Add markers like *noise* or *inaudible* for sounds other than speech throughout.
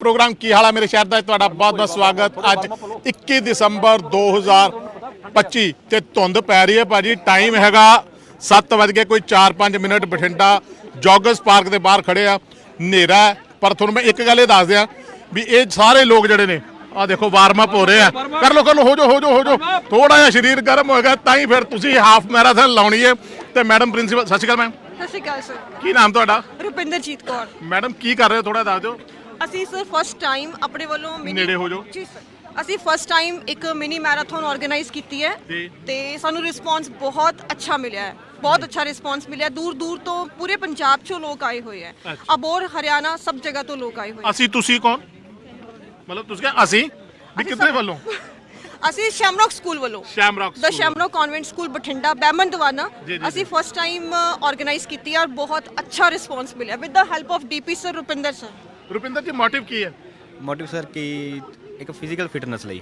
Programme ਕੀ ਹਾਲ ਮੇਰੇ ਸ਼ਹਿਰ ਦਾ? ਤੁਹਾਡਾ ਬਹੁਤ ਬਹੁਤ ਸਵਾਗਤ। ਅੱਜ 21 ਦਸੰਬਰ 2025 ਤੇ ਧੁੰਦ ਪੈ ਰਹੀ ਹੈ ਭਾਜੀ। ਟਾਈਮ ਹੈਗਾ 7 ਵਜੇ ਕੇ ਕੋਈ 4-5 ਮਿੰਟ ਬਠਿੰਡਾ। ਜੋਗਰਸ ਪਾਰਕ ਦੇ ਬਾਹਰ ਖੜੇ ਆ। ਹਨੇਰਾ ਹੈ, ਪਰ ਤੁਹਾਨੂੰ ਮੈਂ ਇੱਕ ਗੱਲ ਇਹ ਦੱਸ ਦਿਆਂ ਵੀ ਇਹ ਸਾਰੇ ਲੋਕ ਜਿਹੜੇ ਨੇ ਆ ਦੇਖੋ ਵਾਰਮ ਅਪ ਹੋ ਰਹੇ ਆ। ਕਰ ਲੋ ਕਰ ਲੋ ਹੋ ਜੋ ਹੋ ਜੋ ਹੋ ਜੋ ਥੋੜਾ ਜਿਹਾ ਸਰੀਰ ਗਰਮ ਹੋਏਗਾ ਤਾਂ ਹੀ ਫਿਰ ਤੁਸੀਂ ਹਾਫ ਮੈਰਾਥਨ ਲਾਉਣੀ ਹੈ। ਤੇ ਮੈਡਮ ਪ੍ਰਿੰਸੀਪਲ ਸਤਿ ਸ਼੍ਰੀ ਅਕਾਲ ਮੈਮ ਸਤਿ ਸ਼੍ਰੀ ਅਕਾਲ ਸਰ। ਕੀ ਨਾਮ ਤੁਹਾਡਾ? ਰੁਪਿੰਦਰਜੀਤ ਕੌਰ। ਮੈਡਮ ਕੀ ਕਰ ਰਹੇ ਹੋ? ਥੋੜਾ ਦੱਸ ਦਿਓ। ਅਸੀਂ ਸਰ ਫਸਟ ਟਾਈਮ ਆਪਣੇ ਵੱਲੋਂ mini- ਨੇੜੇ ਹੋ ਜਾਓ। ਜੀ ਸਰ। ਅਸੀਂ ਫਸਟ ਟਾਈਮ ਇੱਕ ਮਿਨੀ ਮੈਰਾਥਨ ਆਰਗੇਨਾਈਜ਼ ਕੀਤੀ ਹੈ। ਜੀ। ਤੇ ਸਾਨੂੰ ਰਿਸਪੌਂਸ ਬਹੁਤ ਅੱਛਾ ਮਿਲਿਆ ਹੈ। ਬਹੁਤ ਅੱਛਾ ਰਿਸਪੌਂਸ ਮਿਲਿਆ ਦੂਰ ਦੂਰ ਤੋਂ ਪੂਰੇ ਪੰਜਾਬ ਚੋਂ ਲੋਕ ਆਏ ਹੋਏ ਹੈ। ਅੱਛਾ। ਅਬੋਰ ਹਰਿਆਣਾ ਸਭ ਜਗ੍ਹਾ ਤੋਂ ਲੋਕ ਆਏ ਹੋਏ ਹੈ। ਅਸੀਂ ਤੁਸੀਂ ਕੌਣ? ਮਤਲਬ ਤੁਸੀਂ ਕਿਹਾ ਅਸੀਂ? ਵੀ ਕਿੱਥੇ ਵੱਲੋਂ? ਅਸੀਂ ਸ਼ੈਮਰੌਕ ਸਕੂਲ ਵੱਲੋਂ ਸ਼ੈਮਰੌਕ ਦਾ Shamrock convent school Bathinda Behman Diwana ਜੀ, ਜੀ, ਅਸੀਂ ਫਸਟ ਟਾਈਮ ਆਰਗੇਨਾਈਜ਼ ਕੀਤੀ ਹੈ ਔਰ ਬਹੁਤ ਅੱਛਾ ਰਿਸਪੌਂਸ ਮਿਲਿਆ। With the help of DP sir Rupinder sir Rupinder ji motive ਕੀ ਹੈ? ਮੋਟਿਵ ਸਰ ਕਿ ਇੱਕ ਫਿਜ਼ੀਕਲ ਫਿਟਨੈਸ ਲਈ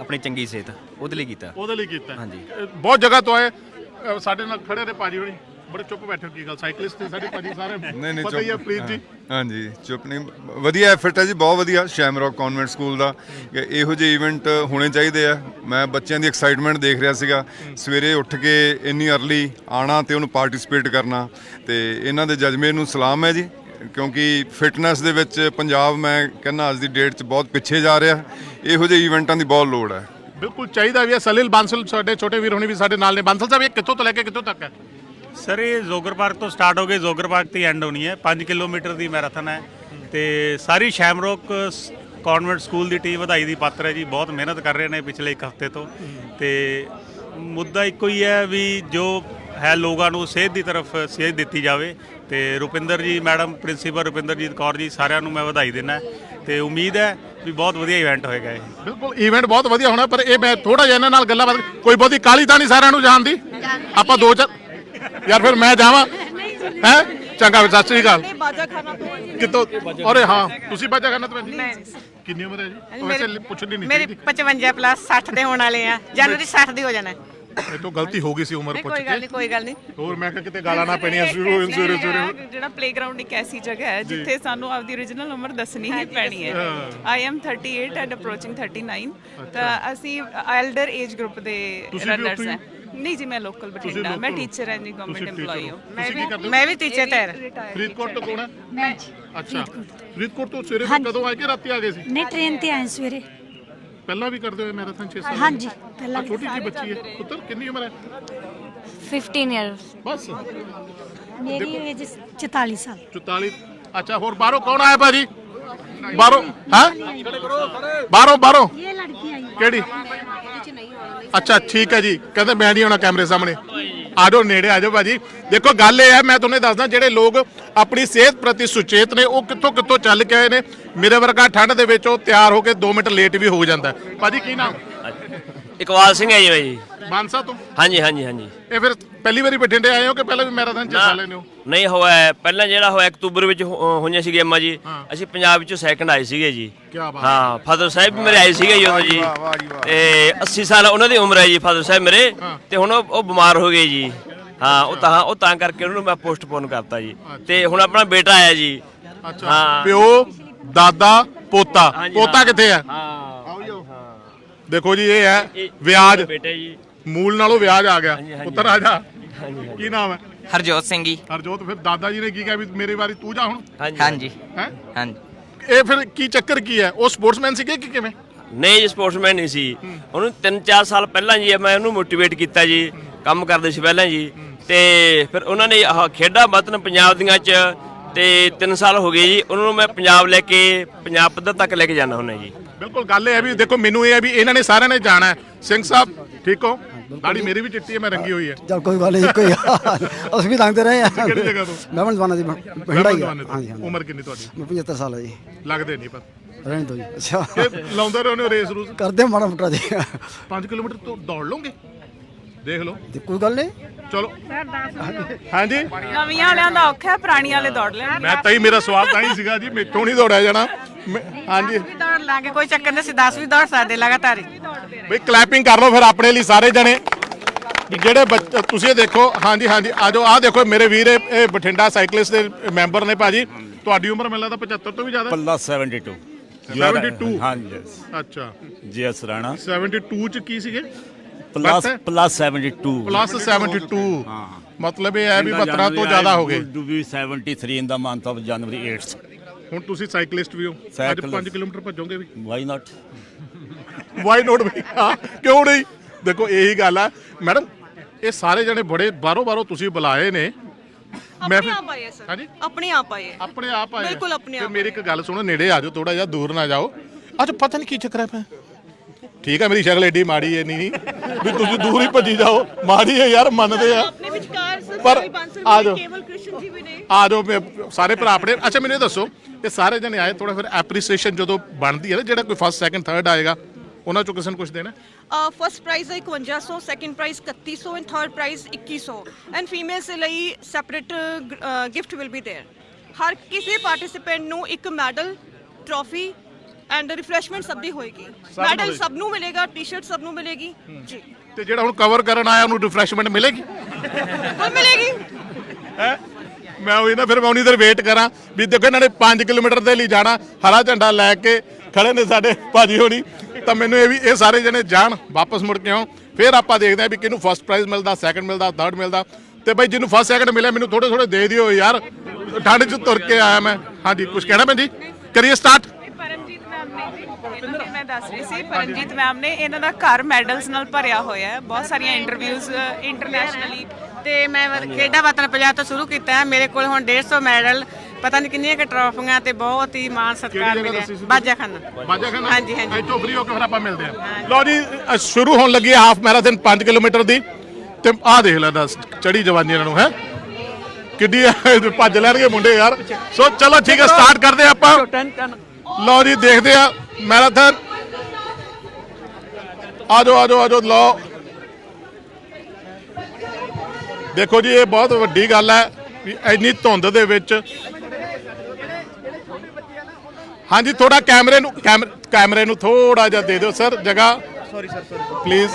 ਆਪਣੀ ਚੰਗੀ ਸਿਹਤ ਉਹਦੇ ਲਈ ਕੀਤਾ। ਉਹਦੇ ਲਈ ਕੀਤਾ। ਹੈ। ਹਾਂਜੀ। ਅਹ ਬਹੁਤ ਜਗ੍ਹਾ ਤੋਂ ਆਏ। ਅਹ ਸਾਡੇ ਨਾਲ ਖੜੇ ਨੇ ਭਾਜੀ ਹੋਣੀ। ਬੜੇ ਚੁੱਪ ਬੈਠੇ ਹੋ ਕੀ ਗੱਲ? ਸਾਈਕਲਿਸਟ ਤੇ ਸਾਡੇ ਭਾਜੀ ਸਾਰੇ ਨਹੀਂ ਨਹੀਂ ਪਤਾ ਹੀ ਹੈ ਚੁੱਪ। ਪ੍ਰੀਤ ਜੀ। ਹਾਂਜੀ ਚੁੱਪ ਨਹੀਂ। ਵਧੀਆ ਐਫਰਟ ਹੈ ਜੀ ਬਹੁਤ ਵਧੀਆ। ਸ਼ੈਮਰੌਕ ਕਨਵੈਂਟ ਸਕੂਲ ਦਾ। ਕਿ ਇਹੋ ਜਿਹੇ ਇਵੈਂਟ ਹੋਣੇ ਚਾਹੀਦੇ ਆ। ਮੈਂ ਬੱਚਿਆਂ ਦੀ ਐਕਸਾਈਟਮੈਂਟ ਦੇਖ ਰਿਹਾ ਸੀਗਾ। ਸਵੇਰੇ ਉੱਠ ਕੇ ਇੰਨੀ ਅਰਲੀ ਆਣਾ ਤੇ ਉਹਨੂੰ ਪਾਰਟਿਸਿਪੇਟ ਕਰਨਾ। ਤੇ ਇਹਨਾਂ ਦੇ ਜਜ਼ਬੇ ਨੂੰ ਸਲਾਮ ਹੈ ਜੀ। ਕਿਉਂਕਿ ਫਿਟਨੈਸ ਦੇ ਵਿੱਚ ਪੰਜਾਬ ਮੈਂ ਕਹਿੰਦਾ ਅੱਜ ਦੀ ਡੇਟ 'ਚ ਬਹੁਤ ਪਿੱਛੇ ਜਾ ਰਿਹਾ। ਇਹੋ ਜਿਹੇ ਇਵੈਂਟਾਂ ਦੀ ਬਹੁਤ ਲੋੜ ਹੈ। ਬਿਲਕੁਲ ਚਾਹੀਦਾ ਵੀ ਹੈ। ਸਲੀਲ ਬਾਂਸਲ ਸਾਡੇ ਛੋਟੇ ਵੀਰ ਹੋਣੀ ਵੀ ਸਾਡੇ ਨਾਲ ਨੇ। ਬਾਂਸਲ ਸਾਹਿਬ ਇਹ ਕਿੱਥੋਂ ਤੋਂ ਲੈ ਕੇ ਕਿੱਥੋਂ ਤੱਕ ਹੈ? ਸਰ ਇਹ ਜ਼ੋਗਰ ਪਾਰਕ ਤੋਂ ਸਟਾਰਟ ਹੋ ਕੇ ਜ਼ੋਗਰ ਪਾਰਕ ਤੇ ਐਂਡ ਹੋਣੀ ਹੈ। 5 ਕਿਲੋਮੀਟਰ ਦੀ ਮੈਰਾਥਨ ਹੈ ਤੇ ਸਾਰੀ ਸ਼ੈਮਰੋਕ ਕਨਵੈਂਟ ਸਕੂਲ ਦੀ ਟੀਮ ਵਧਾਈ ਦੀ ਪਾਤਰ ਹੈ ਜੀ। ਬਹੁਤ ਮਿਹਨਤ ਕਰ ਰਹੇ ਨੇ ਪਿਛਲੇ ਇੱਕ ਹਫ਼ਤੇ ਤੋਂ। ਤੇ ਮੁੱਦਾ ਇੱਕੋ ਹੀ ਹੈ ਵੀ ਜੋ ਹੈ ਲੋਕਾਂ ਨੂੰ ਸਿਹਤ ਦੀ ਤਰਫ ਸੇਧ ਦਿੱਤੀ ਜਾਵੇ। ਤੇ ਰੁਪਿੰਦਰ ਜੀ ਮੈਡਮ ਪ੍ਰਿੰਸੀਪਲ ਰੁਪਿੰਦਰਜੀਤ ਕੌਰ ਜੀ ਸਾਰਿਆਂ ਨੂੰ ਮੈਂ ਵਧਾਈ ਦਿੰਦਾ ਤੇ ਉਮੀਦ ਹੈ ਵੀ ਬਹੁਤ ਵਧੀਆ ਇਵੈਂਟ ਹੋਏਗਾ ਇਹ। ਬਿਲਕੁਲ ਇਵੈਂਟ ਬਹੁਤ ਵਧੀਆ ਹੋਣਾ ਪਰ ਇਹ ਮੈਂ ਥੋੜਾ ਜਿਹਾ ਇਹਨਾਂ ਨਾਲ ਗੱਲਾਂ ਬਾਤ ਕੋਈ ਬਹੁਤੀ ਕਾਲੀ ਤਾਂ ਨਹੀਂ ਸਾਰਿਆਂ ਨੂੰ ਜਾਣਦੀ ਆਪਾਂ ਦੋ ਚਾਰ ਯਾਰ ਫਿਰ ਮੈਂ ਜਾਵਾਂ? ਹੈ? ਚੰਗਾ ਫਿਰ ਸਤਿ ਸ੍ਰੀ ਅਕਾਲ। ਇਹ ਬਾਜਾ ਖਾਣਾ ਤੋਂ ਕਿਤੋਂ? ਅਰੇ ਹਾਂ ਤੁਸੀਂ ਬਾਜਾ ਕਰਨਾ ਤਾਂ ਕਿੰਨੀ ਉਮਰ ਹੈ ਜੀ? ਵੈਸੇ ਪੁੱਛਣੀ ਨਹੀਂ ਮੇਰੀ ਚਾਹੀਦੀ। 55 ਪਲੱਸ 60 ਦੇ ਹੋਣ ਵਾਲੇ ਆ। ਜਨਵਰੀ 60 ਦੀ ਹੋ ਜਾਣਾ। ਇਹ ਤੋਂ ਗਲਤੀ ਹੋ ਗਈ ਸੀ ਉਮਰ ਪੁੱਛ ਕੋਈ ਗੱਲ ਕੇ। ਨਹੀਂ ਕੋਈ ਗੱਲ ਨਹੀਂ। ਹੋਰ ਮੈਂ ਕਿਹਾ ਕਿਤੇ ਗਾਲਾਂ ਨਾ ਪੈਣੀਆਂ ਸ਼ੁਰੂ ਸਵੇਰੇ ਸਵੇਰੇ ਜਿਹੜਾ ਪਲੇਗਰਾਉਂਡ ਇੱਕ ਐਸੀ ਜਗ੍ਹਾ ਹੈ ਜਿੱਥੇ ਸਾਨੂੰ ਆਪਦੀ origignal ਉਮਰ ਦੱਸਣੀ ਹੀ ਪੈਣੀ ਹੈ। ਆਈ ਐਮ 38 ਐਂਡ ਅਪਰੋਚਿੰਗ 39 ਤਾਂ ਅਸੀਂ ਐਲਡਰ ਏਜ ਗਰੁੱਪ ਦੇ ਰਨਰਸ ਹਾਂ। ਨਹੀਂ ਜੀ ਮੈਂ ਲੋਕਲ ਬਠਿੰਡਾ ਮੈਂ ਟੀਚਰ ਹਾਂ। ਜੀ ਗਵਰਨਮੈਂਟ EMPLOYE ਹਾਂ। ਮੈਂ ਤੁਸੀਂ ਕੀ ਕਰਦੇ ਵੀ ਹੋ? ਮੈਂ ਵੀ ਟੀਚਰ ਤੈਰ ਫਰੀਦਕੋਟ ਤੋਂ ਕੌਣ ਹੈ? ਮੈਂ ਅੱਛਾ। ਫਰੀਦਕੋਟ। ਤੋਂ ਸਵੇਰੇ ਫਿਰ ਕਦੋਂ ਆਏ ਕਿ ਰਾਤੀ ਆ ਗਏ ਸੀ? ਨਹੀਂ ਟ੍ਰੇਨ ਤੇ ਆਏ ਸਵੇਰੇ। ਪਹਿਲਾਂ ਵੀ ਕਰਦੇ ਹੋਏ ਮੈਰਾਥਨ 6 ਸਾਲ ਹਾਂਜੀ ਆਹ ਪਹਿਲਾਂ ਛੋਟੀ ਜਿਹੀ ਬੱਚੀ ਹੈ। ਪੁੱਤਰ ਕਿੰਨੀ ਉਮਰ ਹੈ? 15 ਇਅਰਸ ਬਸ। ਮੇਰੀ ਏਜ 44 ਸਾਲ। 44 ਅੱਛਾ ਹੋਰ ਬਾਹਰੋਂ ਕੌਣ ਆਇਆ ਭਾਜੀ? ਬਾਹਰੋਂ ਹਾਂ? ਬਾਹਰੋਂ ਬਾਹਰੋਂ। ਇਹ ਲੜਕੀ ਆਈ। ਕਿਹੜੀ? ਅੱਛਾ, ਠੀਕ ਹੈ ਜੀ। ਕਹਿੰਦੇ ਮੈਂ ਨਹੀਂ ਆਉਣਾ ਕੈਮਰੇ ਸਾਹਮਣੇ। ਆ ਜਾਓ ਨੇੜੇ ਆ ਜਾਓ ਭਾਜੀ। ਦੇਖੋ, ਗੱਲ ਇਹ ਹੈ, ਮੈਂ ਤੁਹਾਨੂੰ ਦੱਸਦਾ, ਜਿਹੜੇ ਲੋਕ ਆਪਣੀ ਸਿਹਤ ਪ੍ਰਤੀ ਸੁਚੇਤ ਨੇ, ਉਹ ਕਿੱਥੋਂ ਕਿੱਥੋਂ ਚੱਲ ਕੇ ਆਏ ਨੇ। ਮੇਰੇ ਵਰਗਾ ਠੰਡ ਦੇ ਵਿੱਚ ਉਹ ਤਿਆਰ ਹੋ ਕੇ 2 ਮਿੰਟ ਲੇਟ ਵੀ ਹੋ ਜਾਂਦਾ। ਭਾਜੀ, ਕੀ ਨਾਮ? ਇਕਬਾਲ ਸਿੰਘ ਹੈ ਜੀ ਜੀ। ਮਾਨਸਾ ਤੋਂ? ਹਾਂਜੀ ਹਾਂਜੀ ਹਾਂਜੀ। ਇਹ ਫਿਰ ਪਹਿਲੀ ਵਾਰੀ ਬਠਿੰਡੇ ਆਏ ਹੋ ਕਿ ਪਹਿਲਾਂ ਵੀ ਮੈਰਾਥਨ ਚ ਹਿੱਸਾ ਲੈਨੇ ਹੋ? ਨਹੀਂ ਹੋਇਆ ਹੈ। ਪਹਿਲਾਂ ਜਿਹੜਾ ਹੋਇਆ ਅਕਤੂਬਰ ਵਿੱਚ ਹੋ- ਹੋਈਆਂ ਸੀ ਗੇਮਾਂ ਜੀ। ਅਸੀਂ ਪੰਜਾਬ ਵਿੱਚੋਂ ਸੈਕੰਡ ਆਏ ਸੀਗੇ ਜੀ। ਕੀ ਬਾਤ ਹਾਂ। ਫਾਦਰ ਸਾਹਿਬ ਵੀ ਮੇਰੇ ਆਏ ਸੀਗੇ ਜੀ ਉਦੋਂ ਜੀ। ਤੇ 80 ਸਾਲ ਉਹਨਾਂ ਦੀ ਉਮਰ ਹੈ ਜੀ ਫਾਦਰ ਸਾਹਿਬ ਮੇਰੇ। ਤੇ ਹੁਣ ਉਹ ਉਹ ਬਿਮਾਰ ਹੋ ਗਏ ਜੀ। ਹਾਂ ਉਹ ਤਾਂ ਉਹ ਤਾਂ ਕਰਕੇ ਉਹਨੂੰ ਮੈਂ ਪੋਸਟਪੋਨ ਕਰਤਾ ਜੀ। ਤੇ ਹੁਣ ਆਪਣਾ ਬੇਟਾ ਆਇਆ ਜੀ। ਅੱਛਾ। ਹਾਂ। ਪਿਓ ਦਾਦਾ ਪੋਤਾ। ਹਾਂਜੀ, ਪੋਤਾ ਹਾਂ। ਕਿੱਥੇ ਹੈ? ਹਾਂ। ਦੇਖੋ ਜੀ ਇਹ ਹੈ ਵਿਆਜ। ਬੇਟਾ ਜੀ। ਮੂਲ ਨਾਲੋਂ ਵਿਆਜ ਆ ਗਿਆ। ਪੁੱਤਰ ਆ ਜਾ। ਕੀ ਨਾਮ ਹੈ? ਹਰਜੋਤ ਸਿੰਘ ਜੀ। ਹਰਜੋਤ ਫਿਰ ਦਾਦਾ ਜੀ ਨੇ ਕੀ ਕਿਹਾ ਵੀ ਮੇਰੀ ਵਾਰੀ ਤੂੰ ਜਾ ਹੁਣ? ਹਾਂਜੀ। ਹੈ? ਹਾਂਜੀ। ਇਹ ਫਿਰ ਕੀ ਚੱਕਰ ਕੀ ਹੈ? ਉਹ ਸਪੋਰਟਸਮੈਨ ਸੀਗੇ ਕਿ ਕਿਵੇਂ? ਨਹੀਂ ਜੀ ਸਪੋਰਟਸਮੈਨ ਨਹੀਂ ਸੀ। ਉਹਨੂੰ 3-4 ਸਾਲ ਪਹਿਲਾਂ ਜੀ ਮੈਂ ਉਹਨੂੰ ਮੋਟੀਵੇਟ ਕੀਤਾ ਜੀ। ਕੰਮ ਕਰਦੇ ਸੀ ਪਹਿਲਾਂ ਜੀ। ਤੇ ਫਿਰ ਉਹਨਾਂ ਨੇ ਆਹ ਖੇਡਾਂ ਵਤਨ ਪੰਜਾਬ ਦੀਆਂ ਚ ਤੇ 3 ਸਾਲ ਹੋ ਗਏ ਜੀ ਉਹਨਾਂ ਨੂੰ ਮੈਂ ਪੰਜਾਬ ਲੈ ਕੇ ਪੰਜਾਬ ਪੱਧਰ ਤੱਕ ਲੈ ਕੇ ਜਾਣਾ ਹੁੰਦਾ ਜੀ। ਬਿਲਕੁਲ ਗੱਲ ਇਹ ਹੈ ਵੀ ਦੇਖੋ ਮੈਨੂੰ ਇਹ ਹੈ ਵੀ ਇਹਨਾਂ ਨੇ ਸਾਰਿਆਂ ਨੇ ਜਾਣਾ ਹੈ। ਸਿੰਘ ਸਾਹਿਬ ਠੀਕ ਹੋ? ਦਾੜੀ ਮੇਰੀ ਵੀ ਚਿੱਟੀ ਹੈ ਮੈਂ ਰੰਗੀ ਹੋਈ ਹੈ। ਚਲ ਕੋਈ ਗੱਲ ਨਹੀਂ ਕੋਈ *laughs* ਅਸੀਂ ਵੀ ਲੰਘਦੇ ਰਹੇ ਆ ਕਿਹੜੀ ਜਗ੍ਹਾ ਤੋਂ? ਮੈਂ ਬਣ ਦਵਾਨਾ ਦੀ ਬਹਿੜਾ ਹੀ। ਆ। ਜਵਾਨੇ ਹਾਂਜੀ ਉਮਰ ਕਿੰਨੀ ਤੁਹਾਡੀ? ਮੈਂ 75 ਸਾਲ ਹੈ ਜੀ। ਲੱਗਦੇ ਨਹੀਂ ਪਰ। ਰਹਿਣ ਦੋ ਜੀ। ਅੱਛਾ। ਇਹ ਲਾਉਂਦੇ ਰਹੋ ਨੇ ਰੇਸ ਰੂਸ? ਕਰਦੇ ਮਾੜਾ ਮੋਟਾ ਜੀ। 5 ਕਿਲੋਮੀਟਰ ਤੋਂ ਦੌੜ ਲਓਗੇ? ਦੇਖ ਲਓ। ਤੇ ਕੋਈ ਗੱਲ ਨਹੀਂ? ਚਲੋ। ਹਾਂਜੀ? ਨਵੀਆਂ ਵਾਲਿਆਂ ਦਾ ਔਖਾ ਹੈ ਪੁਰਾਣੀਆਂ ਵਾਲੇ ਦੌੜ ਲੈਣ। ਮੈਂ ਤਾਂ ਹੀ ਮੇਰਾ ਸਵਾਲ ਤਾਂ ਹੀ ਸੀਗਾ ਜੀ ਮੈਥੋਂ ਨਹੀਂ ਦੌੜਿਆ ਜਾਣਾ। ਮੈਂ- ਹਾਂਜੀ। ਵੀ ਦੌੜ ਲਾਂਗੇ ਕੋਈ ਚੱਕਰ ਨਹੀਂ ਅਸੀਂ 10 ਵੀ ਦੌੜ ਸਕਦੇ ਲਗਾਤਾਰ ਹੀ। ਬਈ ਕਲੈਪਿੰਗ ਕਰ ਲਓ ਫਿਰ ਆਪਣੇ ਲਈ ਸਾਰੇ ਜਣੇ। ਵੀ ਜਿਹੜੇ ਬੱਚ- ਤੁਸੀਂ ਇਹ ਦੇਖੋ ਹਾਂਜੀ ਹਾਂਜੀ ਆਜੋ ਆਹ ਦੇਖੋ ਮੇਰੇ ਵੀਰ ਇਹ ਇਹ ਬਠਿੰਡਾ ਸਾਈਕਲਿਸਟ ਦੇ ਮੈਂਬਰ ਨੇ ਭਾਜੀ। ਤੁਹਾਡੀ ਉਮਰ ਮੈਨੂੰ ਲੱਗਦਾ 75 ਤੋਂ ਵੀ ਜ਼ਿਆਦਾ? ਪਲੱਸ 72 72 ਹਾਂਜੀ ਅੱਛਾ। ਜੀ ਰਾਣਾ। 72 ਚ ਕੀ ਸੀਗੇ? ਪਲੱਸ? ਪਲੱਸ 72 ਪਲੱਸ 72 ਹਾਂ ਮਤਲਬ ਇਹ ਹੈ ਵੀ 72 ਤੋਂ ਜ਼ਿਆਦਾ ਹੋ ਗਏ। B 73 in the month of January 8th ਹੁਣ ਤੁਸੀਂ ਸਾਈਕਲਿਸਟ ਵੀ ਹੋ। ਅੱਜ Cyclist. 5 ਕਿਲੋਮੀਟਰ ਭੱਜੋਗੇ ਵੀ। ਵਾਈ ਨਾਟ ਵਾਈ ਨੋਟ ਵੀ? ਹਾਂ ਕਿਉਂ ਨਹੀਂ? ਦੇਖੋ ਇਹੀ ਗੱਲ ਆ। ਮੈਡਮ ਇਹ ਸਾਰੇ ਜਣੇ ਬੜੇ ਬਾਹਰੋਂ ਬਾਹਰੋਂ ਤੁਸੀਂ ਬੁਲਾਏ ਨੇ। ਆਪਣੇ ਫਿਰ- ਆਪ ਆਏ ਸਰ। ਹਾਂਜੀ? ਆਪਣੇ ਆਪ ਆਏ ਆਪਣੇ ਆਪ ਆਏ। ਬਿਲਕੁਲ ਆਪਣੇ ਆਪ ਮੇਰੀ ਇੱਕ ਗੱਲ ਸੁਣੋ ਨੇੜੇ ਆ ਜਾਓ ਥੋੜਾ ਜਿਹਾ ਦੂਰ ਨਾ ਜਾਓ। ਅੱਜ ਪਤਾ ਨਹੀਂ ਕੀ ਚੱਕਰ ਹੈ ਮੈਂ ਠੀਕ ਹੈ ਮੇਰੀ ਸ਼ਕਲ ਏਡੀ ਮਾੜੀ ਹੈ ਨਹੀਂ ਵੀ ਤੁਸੀਂ ਦੂਰ ਹੀ ਭੱਜੀ ਜਾਓ ਮਾੜੀ ਹੈ ਯਾਰ ਮੰਨਦੇ ਆ ਆਪਣੇ ਵਿਚਕਾਰ ਸਰ ਪਰ ਕੋਈ ਬਾਂਸਲ ਆ ਵੀ ਜਾਓ। ਨੇ, ਕੇਵਲ ਕ੍ਰਿਸ਼ਨ ਜੀ ਵੀ ਨੇ ਆ ਜਾਓ ਮੈਂ- ਸਾਰੇ ਭਰਾ ਆਪਣੇ ਅੱਛਾ ਮੈਨੂੰ ਇਹ ਦੱਸੋ ਇਹ ਸਾਰੇ ਜਣੇ ਆਏ ਥੋੜਾ ਫਿਰ ਐਪਰੀਸੀਏਸ਼ਨ ਜਦੋਂ ਬਣਦੀ ਹੈ ਨਾ ਜਿਹੜਾ ਕੋਈ ਫਸਟ ਸੈਕੰਡ ਥਰਡ ਆਏਗਾ ਉਹਨਾਂ ਚੋਂ ਕਿਸੇ ਨੂੰ ਕੁਝ ਦੇਣਾ ਫਸਟ ਪ੍ਰਾਈਜ਼ ਹੈ 5100 second prize 3100 and third prize 2100 and females ਦੇ ਲਈ separate gift will be there ਹਰ ਕਿਸੇ ਪਾਰਟਿਸਿਪੈਂਟ ਨੂੰ ਇੱਕ ਮੈਡਲ ਟਰੋਫੀ ਐਂਡ ਰਿਫਰੈਸ਼ਮੈਂਟ ਸਭ ਦੀ ਹੋਏਗੀ। ਮੈਡਲ। ਸਭ ਨੂੰ ਮਿਲੇਗਾ ਟੀ-ਸ਼ਰਟ ਸਭ ਨੂੰ ਮਿਲੇਗੀ। ਜੀ। ਤੇ ਜਿਹੜਾ ਹੁਣ ਕਵਰ ਕਰਨ ਆਇਆ ਉਹਨੂੰ ਰਿਫਰੈਸ਼ਮੈਂਟ ਮਿਲੇਗੀ? ਬਿਲਕੁਲ ਮਿਲੇਗੀ। ਮੈਂ ਉਹੀ ਨਾ ਫਿਰ ਮੈਂ ਉਨੀ ਦੇਰ ਵੇਟ ਕਰਾਂ ਵੀ ਦੇਖੋ ਇਹਨਾਂ ਨੇ 5 ਕਿਲੋਮੀਟਰ ਦੇ ਲਈ ਜਾਣਾ ਹਰਾ ਝੰਡਾ ਲੈ ਕੇ ਖੜੇ ਨੇ ਸਾਡੇ ਭਾਜੀ ਹੋਣੀ। ਤਾਂ ਮੈਨੂੰ ਇਹ ਵੀ ਇਹ ਸਾਰੇ ਜਣੇ ਜਾਣ ਵਾਪਸ ਮੁੜ ਕੇ ਆਉਂ ਫਿਰ ਆਪਾਂ ਦੇਖਦੇ ਆ ਵੀ ਕਿਹਨੂੰ ਫਸਟ ਪ੍ਰਾਈਜ਼ ਮਿਲਦਾ ਸੈਕੰਡ ਮਿਲਦਾ ਥਰਡ ਮਿਲਦਾ। ਤੇ ਬਈ ਜਿਹਨੂੰ ਫਸਟ ਸੈਕੰਡ ਮਿਲਿਆ ਮੈਨੂੰ ਥੋੜੇ ਥੋੜੇ ਦੇ ਦਿਓ ਯਾਰ। ਠੰਡ 'ਚ ਤੁਰ ਕੇ ਆਇਆ ਮੈਂ। ਹਾਂਜੀ ਕੁਝ ਕਹਿਣਾ ਭੈਣ ਜੀ? ਕਰੀਏ ਸਟਾਰਟ ਇਹ ਪਰਮਜੀਤ ਮੈਮ ਨੇ ਜੀ ਇਹਨਾਂ ਦੀ ਮੈਂ ਦੱਸ ਰਹੀ ਸੀ ਪਰਮਜੀਤ ਮੈਮ ਨੇ ਇਹਨਾਂ ਦਾ ਘਰ ਮੈਡਲਸ ਨਾਲ ਭਰਿਆ ਹੋਇਆ ਹੈ। ਬਹੁਤ ਸਾਰੀਆਂ ਇੰਟਰਵਿਊਜ਼ ਇੰਟਰਨੈਸ਼ਨਲੀ ਤੇ ਮੈਂ ਖੇਡਾਂ ਵਤਨ ਪੰਜਾਬ ਤੋਂ ਸ਼ੁਰੂ ਕੀਤਾ ਹੈ। ਮੇਰੇ ਕੋਲ ਹੁਣ 150 ਮੈਡਲ ਪਤਾ ਨਹੀਂ ਕਿੰਨੀਆਂ ਕਿ ਟਰਾਫੀਆਂ ਤੇ ਬਹੁਤ ਹੀ ਮਾਣ ਸਤਿਕਾਰ ਜਗ੍ਹਾ ਮਿਲਿਆ। ਦੱਸੀ ਸੀ? ਬਾਜਾ ਖਾਨਾ। ਬਾਜਾ ਖਾਨਾ? ਹਾਂਜੀ, ਹਾਂਜੀ। ਇੱਥੋਂ ਫ੍ਰੀ ਹੋ ਕੇ ਫਿਰ ਆਪਾਂ ਮਿਲਦੇ ਆ ਲਓ ਜੀ ਅ, ਸ਼ੁਰੂ ਹੋਣ ਲੱਗੀ ਹੈ ਹਾਫ ਮੈਰਾਥਨ 5 ਕਿਲੋਮੀਟਰ ਦੀ। ਤੇ ਆਹ ਦੇਖ ਲੈ ਦੱਸ ਚੜੀ ਜਵਾਨੀ ਇਹਨਾਂ ਨੂੰ ਹੈ? ਕਿੱਡੀ ਇਹ ਭੱਜ ਲੈਣਗੇ ਮੁੰਡੇ ਯਾਰ। ਸੋ ਚਲੋ ਠੀਕ ਹੈ ਸਟਾਰਟ ਕਰਦੇ ਹਾਂ ਆਪਾਂ। ਲਓ ਜੀ ਦੇਖਦੇ ਆ ਮੈਰਾਥਨ। ਆ ਜਾਓ ਆ ਜਾਓ ਆ ਜਾਓ ਲਓ। ਦੇਖੋ ਜੀ ਇਹ ਬਹੁਤ ਵੱਡੀ ਗੱਲ ਹੈ ਵੀ ਇੰਨੀ ਧੁੰਦ ਦੇ ਵਿੱਚ ਹਾਂਜੀ ਥੋੜਾ ਕੈਮਰੇ ਨੂੰ ਕੈਮ- ਕੈਮਰੇ ਨੂੰ ਥੋੜਾ ਜਿਹਾ ਦੇ ਦਿਓ ਸਰ ਜਗ੍ਹਾ। ਸੌਰੀ ਸਰ ਸੌਰੀ ਪਲੀਜ਼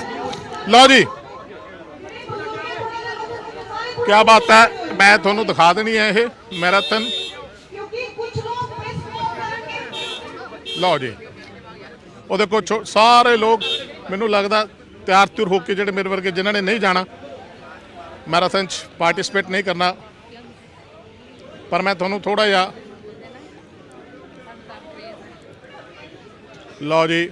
ਲਓ ਜੀ। ਕੀ ਬਾਤ ਹੈ। ਮੈਂ ਤੁਹਾਨੂੰ ਦਿਖਾ ਦੇਣੀ ਹੈ ਇਹ ਮੈਰਾਥਨ। ਲਓ ਜੀ। ਉਹ ਦੇਖੋ, ਛੋ- ਸਾਰੇ ਲੋਕ ਮੈਨੂੰ ਲੱਗਦਾ ਤਿਆਰ ਤੁਰ ਹੋ ਕੇ ਜਿਹੜੇ ਮੇਰੇ ਵਰਗੇ ਜਿਨ੍ਹਾਂ ਨੇ ਨਹੀਂ ਜਾਣਾ ਮੈਰਾਥਨ ਚ ਪਾਰਟਿਸਿਪੇਟ ਨਹੀਂ ਕਰਨਾ। ਪਰ ਮੈਂ ਤੁਹਾਨੂੰ ਥੋੜਾ ਜਿਹਾ ਲਓ ਜੀ।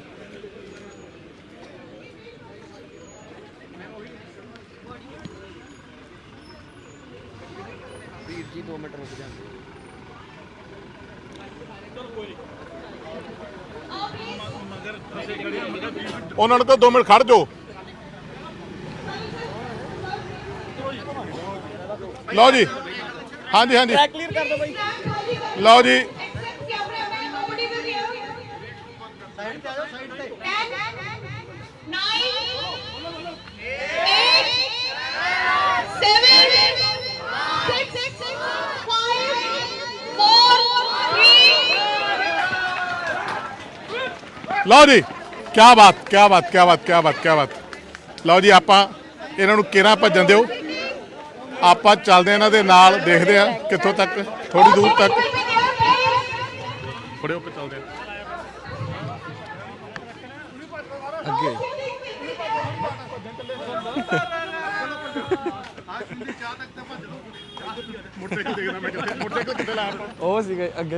ਉਹਨਾਂ ਨੂੰ ਤਾਂ 2 ਮਿੰਟ ਖੜ ਜਾਓ। ਲਓ ਜੀ। ਹਾਂਜੀ ਹਾਂਜੀ। ਕਲੀਅਰ ਕਰ ਦਿਓ ਬਾਈ। ਲਓ ਜੀ। ਲਓ ਜੀ। ਕੀ ਬਾਤ ਕੀ ਬਾਤ ਕੀ ਬਾਤ ਕੀ ਬਾਤ ਕੀ ਬਾਤ। ਲਓ ਜੀ ਆਪਾਂ ਇਹਨਾਂ ਨੂੰ ਕਿਹੜਾ ਭੱਜਣ ਦਿਓ? ਆਪਾਂ ਚੱਲਦੇ ਹਾਂ ਇਹਨਾਂ ਦੇ ਨਾਲ ਦੇਖਦੇ ਆ ਕਿੱਥੋਂ ਤੱਕ ਥੋੜੀ ਦੂਰ ਤੱਕ। ਥੋੜੇ ਉੱਪਰ ਚੱਲਦੇ ਆ ਅੱਗੇ। ਮੋਟਰਸਾਈਕਲ ਦੇਖਦਾ ਮੈਂ ਕਿੱਥੇ ਮੋਟਰਸਾਈਕਲ ਕਿੱਥੇ ਲਾਇਆ ਆਪਾਂ? ਉਹ ਸੀਗਾ ਅੱਗੇ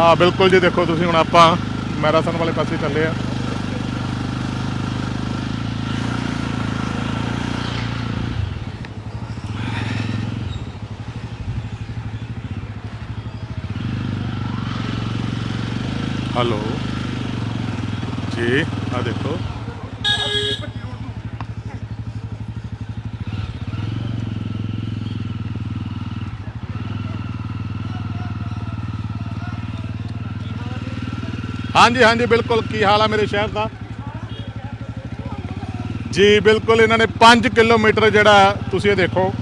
ਹਾਂ, ਬਿਲਕੁਲ ਜੀ, ਦੇਖੋ ਤੁਸੀਂ ਹੁਣ ਆਪਾਂ ਮੈਰਾਥਨ ਵਾਲੇ ਪਾਸੇ ਚੱਲੇ ਆ। ਹੈਲੋ ਜੀ ਆ ਦੇਖੋ। ਹਾਂਜੀ ਹਾਂਜੀ, ਬਿਲਕੁਲ। ਕੀ ਹਾਲ ਆ ਮੇਰੇ ਸ਼ਹਿਰ ਦਾ? ਜੀ, ਬਿਲਕੁਲ ਇਹਨਾਂ ਨੇ 5 ਕਿਲੋਮੀਟਰ ਜਿਹੜਾ, ਤੁਸੀਂ ਇਹ ਦੇਖੋ।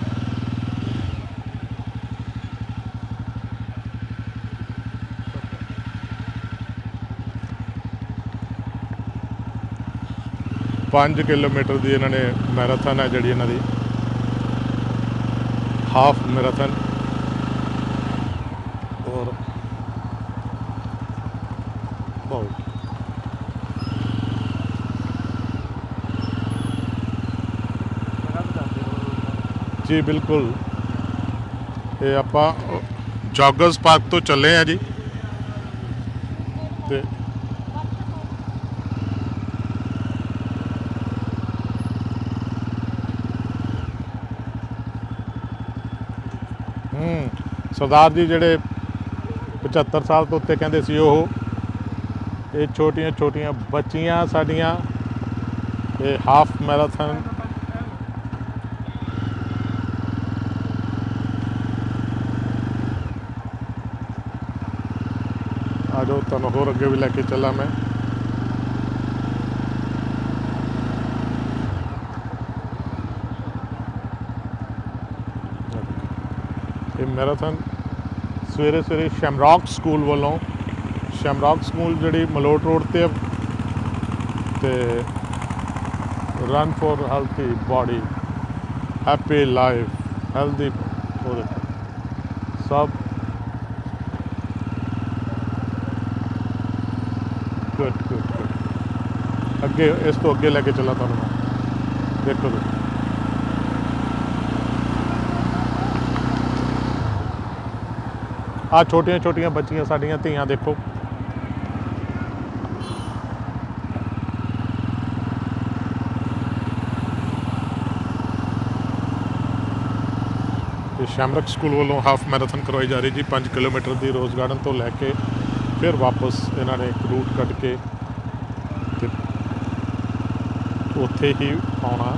ਪੰਜ ਕਿਲੋਮੀਟਰ ਦੀ ਇਹਨਾਂ ਨੇ ਮੈਰਾਥਨ ਹੈ ਜਿਹੜੀ ਇਹਨਾਂ ਦੀ। ਹਾਫ ਮੈਰਾਥਨ ਔਰ ਬਹੁਤ ਜੀ, ਬਿਲਕੁਲ। ਇਹ ਆਪਾਂ ਜੋਗਰਸ ਪਾਰਕ ਤੋਂ ਚੱਲੇ ਆ ਜੀ। ਤੇ ਹੂੰ, ਸਰਦਾਰ ਜੀ ਜਿਹੜੇ 75 ਸਾਲ ਤੋਂ ਉੱਤੇ ਕਹਿੰਦੇ ਸੀ ਉਹ, ਇਹ ਛੋਟੀਆਂ ਛੋਟੀਆਂ ਬੱਚੀਆਂ ਸਾਡੀਆਂ, ਇਹ ਹਾਫ ਮੈਰਾਥਨ ਤੁਹਾਨੂੰ ਹੋਰ ਅੱਗੇ ਵੀ ਲੈ ਕੇ ਚੱਲਾਂ ਮੈਂ। ਇਹ ਮੈਰਾਥਨ ਸਵੇਰੇ ਸਵੇਰੇ ਸ਼ੈਮਰੌਕ ਸਕੂਲ ਵੱਲੋਂ, ਸ਼ੈਮਰੌਕ ਸਕੂਲ ਜਿਹੜੀ ਮਲੋਟ ਰੋਡ ਤੇ ਆ, ਤੇ run for healthy body happy life healthy ਉਹਦੇ ਸਭ ਗੁੱਡ ਗੁੱਡ ਅੱਗੇ, ਇਸ ਤੋਂ ਅੱਗੇ ਲੈ ਕੇ ਚੱਲਾਂ ਤੁਹਾਨੂੰ ਮੈਂ। ਦੇਖੋ ਤੁਸੀਂ ਆ ਛੋਟੀਆਂ ਛੋਟੀਆਂ ਬੱਚੀਆਂ ਸਾਡੀਆਂ ਧੀਆਂ, ਦੇਖੋ। ਇਹ ਸ਼ੈਮਰਕ ਸਕੂਲ ਵੱਲੋਂ ਹਾਫ ਮੈਰਾਥਨ ਕਰਵਾਈ ਜਾ ਰਹੀ ਜੀ। 5 ਕਿਲੋਮੀਟਰ ਦੀ ਰੋਜ਼ ਗਾਰਡਨ ਤੋਂ ਲੈ ਕੇ ਫਿਰ ਵਾਪਸ ਇਹਨਾਂ ਨੇ ਇੱਕ ਰੂਟ ਕੱਢ ਕੇ ਤੇ ਉੱਥੇ ਹੀ ਆਉਣਾ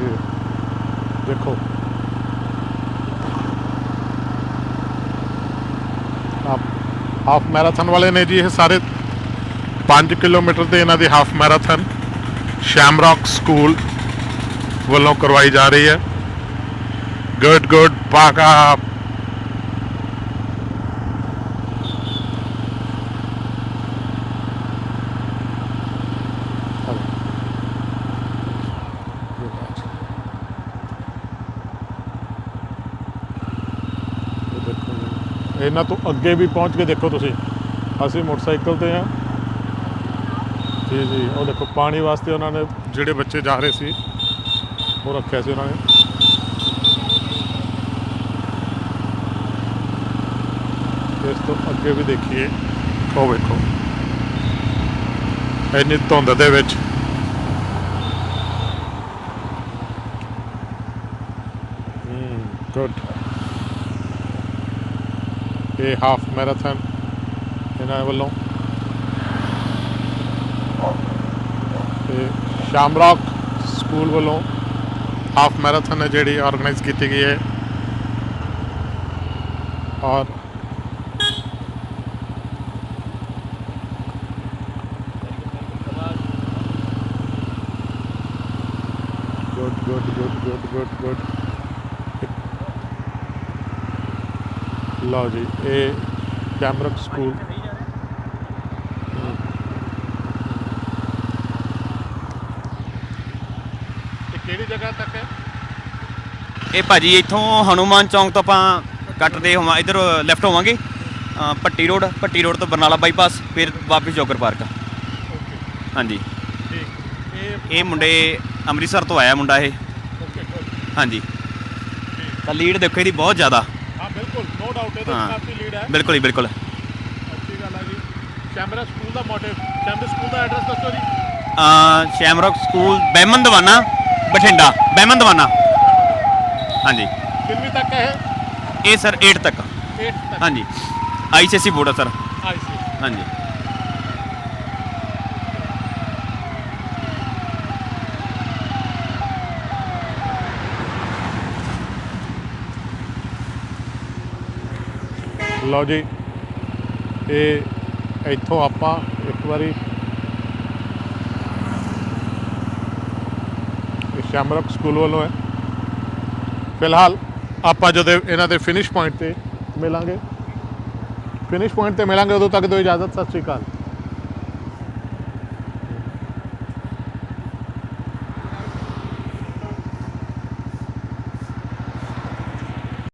ਇਹ ਦੇਖੋ ਆਪ ਹਾਫ ਮੈਰਾਥਨ ਵਾਲੇ ਨੇ ਜੀ ਇਹ ਸਾਰੇ 5 ਕਿਲੋਮੀਟਰ ਦੇ ਇਹਨਾਂ ਦੀ ਹਾਫ ਮੈਰਾਥਨ ਸ਼ੈਮਰੌਕ ਸਕੂਲ ਵੱਲੋਂ ਕਰਵਾਈ ਜਾ ਰਹੀ ਹੈ। ਗੁੱਡ ਗੁੱਡ ਪਾਕਾ ਇਹ ਦੇਖੋ ਜੀ। ਇਹਨਾਂ ਤੋਂ ਅੱਗੇ ਵੀ ਪਹੁੰਚ ਕੇ ਦੇਖੋ ਤੁਸੀਂ। ਅਸੀਂ ਮੋਟਰਸਾਈਕਲ ਤੇ ਆ ਜੀ ਜੀ, ਉਹ ਦੇਖੋ, ਪਾਣੀ ਵਾਸਤੇ ਉਹਨਾਂ ਨੇ ਜਿਹੜੇ ਬੱਚੇ ਜਾ ਰਹੇ ਸੀ, ਉਹ ਰੱਖਿਆ ਸੀ ਉਹਨਾਂ ਨੇ। ਇਸ ਤੋਂ ਅੱਗੇ ਵੀ ਦੇਖੀਏ, ਉਹ ਵੇਖੋ। ਇੰਨੀ ਧੁੰਦ ਦੇ ਵਿੱਚ। ਹੂੰ, ਗੁੱਡ। ਇਹ ਹਾਫ ਮੈਰਾਥਨ ਇਹਨਾਂ ਵੱਲੋਂ। ਤੇ ਸ਼ਾਮਰੌਕ ਸਕੂਲ ਵੱਲੋਂ ਹਾਫ ਮੈਰਾਥਨ ਹੈ ਜਿਹੜੀ ਆਰਗੇਨਾਈਜ਼ ਕੀਤੀ ਗਈ ਹੈ। ਔਰ good good good good good good ਲਓ ਜੀ ਇਹ ਕੈਮਰਕ ਸਕੂਲ ਇਹ ਕਿਹੜੀ ਜਗ੍ਹਾ ਤੱਕ ਹੈ? ਇਹ ਭਾਜੀ ਇੱਥੋਂ ਹਨੂਮਾਨ ਚੌਂਕ ਤੋਂ ਆਪਾਂ ਕੱਟਦੇ ਹੋਵਾਂ ਇਧਰ ਲੈਫਟ ਹੋਵਾਂਗੇ। ਅ, ਪੱਟੀ ਰੋਡ ਪੱਟੀ ਰੋਡ ਤੋਂ ਬਰਨਾਲਾ ਬਾਈਪਾਸ ਫਿਰ ਵਾਪਸ ਜੋਗਰ ਪਾਰਕ। ਹਾਂਜੀ। ਠੀਕ ਇਹ ਇਹ ਮੁੰਡੇ ਅੰਮ੍ਰਿਤਸਰ ਤੋਂ ਆਇਆ ਮੁੰਡਾ ਇਹ। ਓਕੇ ਹਾਂਜੀ। ਤਾਂ ਲੀਡ ਦੇਖੋ ਇਹਦੀ ਬਹੁਤ ਜ਼ਿਆਦਾ। ਡਾਊਟ ਇਹਦੇ ਹਾਂ। ਵਿੱਚ ਕਾਫੀ ਲੀਡ ਹੈ। ਬਿਲਕੁਲ ਹੀ ਬਿਲਕੁਲ। ਅੱਛੀ ਗੱਲ ਹੈ ਜੀ। ਕੈਮਰਾ ਸਕੂਲ ਦਾ ਮੋਟਿਵ ਕੈਮਰਾ ਸਕੂਲ ਦਾ ਐਡਰੈਸ ਦੱਸੋ ਜੀ। ਅ, ਸ਼ੈਮਰੌਕ ਸਕੂਲ ਬਹਿਮਨ ਦਵਾਨਾ ਬਠਿੰਡਾ ਬਹਿਮਨ ਦਵਾਨਾ ਹਾਂਜੀ। ਕਿੰਨਵੀਂ ਤੱਕ ਹੈ ਇਹ? ਸਰ 8 ਤੱਕ। ਇਹ 8 ਤੱਕ। ਹਾਂਜੀ। ਆਈਸੀਐਸਸੀ ਬੋਰਡ ਆ ਸਰ। I see. ਹਾਂਜੀ। ਲਓ ਜੀ, ਇਹ ਇੱਥੋਂ ਆਪਾਂ ਇੱਕ ਵਾਰੀ ਇਹ ਸ਼ਾਮਰਕ ਸਕੂਲ ਵੱਲੋਂ ਹੈ। ਫਿਲਹਾਲ ਆਪਾਂ ਜਦੋਂ ਇਹਨਾਂ ਦੇ ਫਿਨਿਸ਼ ਪੁਆਇੰਟ ਤੇ ਮਿਲਾਂਗੇ। ਫਿਨਿਸ਼ ਪੁਆਇੰਟ ਤੇ ਮਿਲਾਂਗੇ, ਉਦੋਂ ਤੱਕ ਦਿਓ ਇਜਾਜ਼ਤ, ਸਤਿ ਸ਼੍ਰੀ ਅਕਾਲ।